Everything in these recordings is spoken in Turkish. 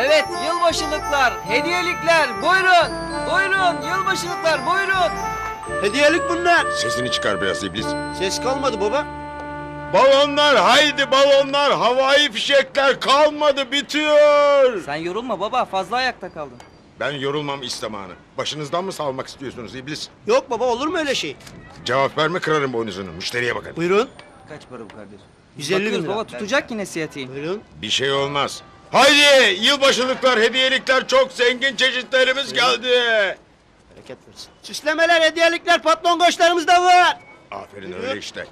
Evet yılbaşılıklar, hediyelikler buyurun. Buyurun yılbaşılıklar buyurun. Hediyelik bunlar. Sesini çıkar biraz iblis. Ses kalmadı baba. Balonlar haydi balonlar havai fişekler kalmadı bitiyor. Sen yorulma baba fazla ayakta kaldın. Ben yorulmam İstemanı. Başınızdan mı salmak istiyorsunuz iblis? Yok baba olur mu öyle şey? Cevap verme kırarım boynuzunu. Müşteriye bakın. Buyurun. Kaç para bu kardeş? 150 bin Bakıyoruz lira. baba tutacak yine siyatiği. Buyurun. Bir şey olmaz. Haydi yılbaşılıklar, hediyelikler çok zengin çeşitlerimiz geldi. Bereket versin. Süslemeler, hediyelikler, patron koçlarımız da var. Aferin öyle işte.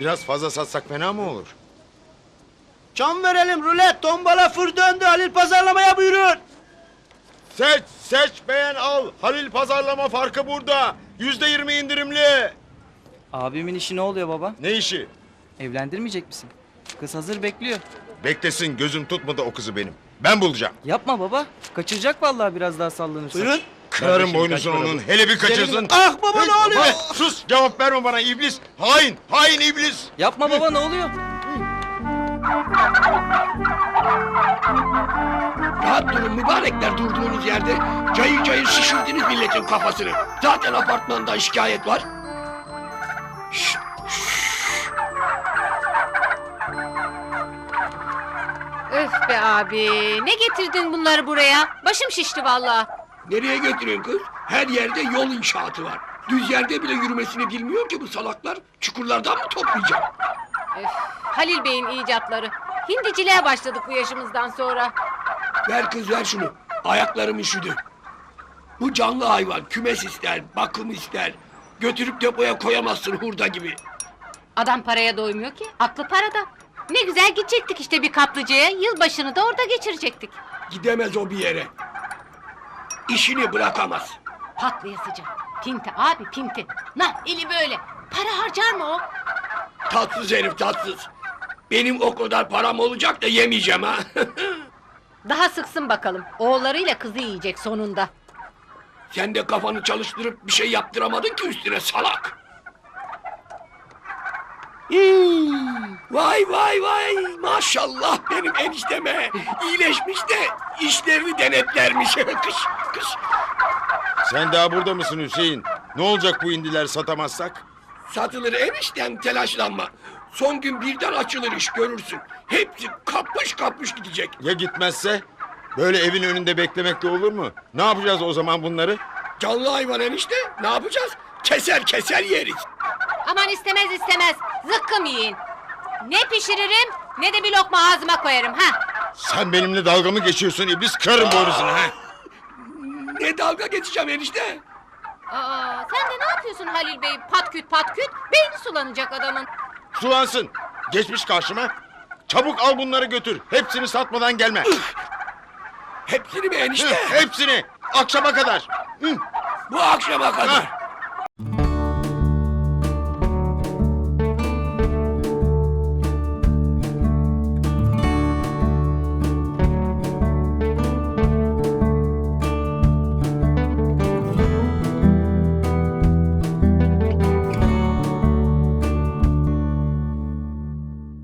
Biraz fazla satsak fena mı olur? Çam verelim, rulet, tombala, fır döndü. Halil pazarlamaya buyurun. Seç, seç, beğen, al. Halil pazarlama farkı burada. Yüzde yirmi indirimli. Abimin işi ne oluyor baba? Ne işi? Evlendirmeyecek misin? Kız hazır bekliyor. Beklesin gözüm tutmadı o kızı benim. Ben bulacağım. Yapma baba. Kaçıracak vallahi biraz daha sallanırsa. Buyurun. Kırarım boynuzunu onun. Hele bir kaçırsın. Ah baba ne oluyor? Sus cevap verme bana iblis. Hain, hain iblis. Yapma baba ne oluyor? Rahat durun mübarekler durduğunuz yerde. Cayır cayır şişirdiniz milletin kafasını. Zaten apartmanda şikayet var. Şşt, Öf be abi. Ne getirdin bunları buraya? Başım şişti vallahi. nereye götürüyorsun kız? Her yerde yol inşaatı var. Düz yerde bile yürümesini bilmiyor ki bu salaklar. Çukurlardan mı toplayacak? Öf. Halil Bey'in icatları. Hindiciliğe başladık bu yaşımızdan sonra. Ver kız ver şunu. Ayaklarım üşüdü. Bu canlı hayvan kümes ister, bakım ister. Götürüp depoya koyamazsın hurda gibi. Adam paraya doymuyor ki. Aklı parada. Ne güzel gidecektik işte bir kaplıcaya. Yılbaşını da orada geçirecektik. Gidemez o bir yere. İşini bırakamaz. Patlayasıca. Pinti abi pinti. Nah eli böyle. Para harcar mı o? Tatsız herif tatsız. Benim o kadar param olacak da yemeyeceğim ha. Daha sıksın bakalım. Oğullarıyla kızı yiyecek sonunda. Sen de kafanı çalıştırıp bir şey yaptıramadın ki üstüne salak. Hmm, vay vay vay maşallah benim enişteme iyileşmiş de işlerini denetlermiş kış kış. Sen daha burada mısın Hüseyin? Ne olacak bu indiler satamazsak? Satılır eniştem telaşlanma. Son gün birden açılır iş görürsün. Hepsi kapış kapış gidecek. Ya gitmezse? Böyle evin önünde beklemekle olur mu? Ne yapacağız o zaman bunları? Canlı hayvan enişte ne yapacağız? Keser keser yeriz. Aman istemez istemez. Zıkkım yiyin. Ne pişiririm ne de bir lokma ağzıma koyarım ha. Sen benimle dalga mı geçiyorsun iblis? Kırarım boynuzunu ha. Ne dalga geçeceğim enişte? Aa, sen de ne yapıyorsun Halil Bey? Patküt patküt. Beyni sulanacak adamın. Sulansın. Geçmiş karşıma. Çabuk al bunları götür. Hepsini satmadan gelme. Hepsini mi Hı, enişte? Hepsini. Akşama kadar. Hı. Bu akşama kadar. Ha.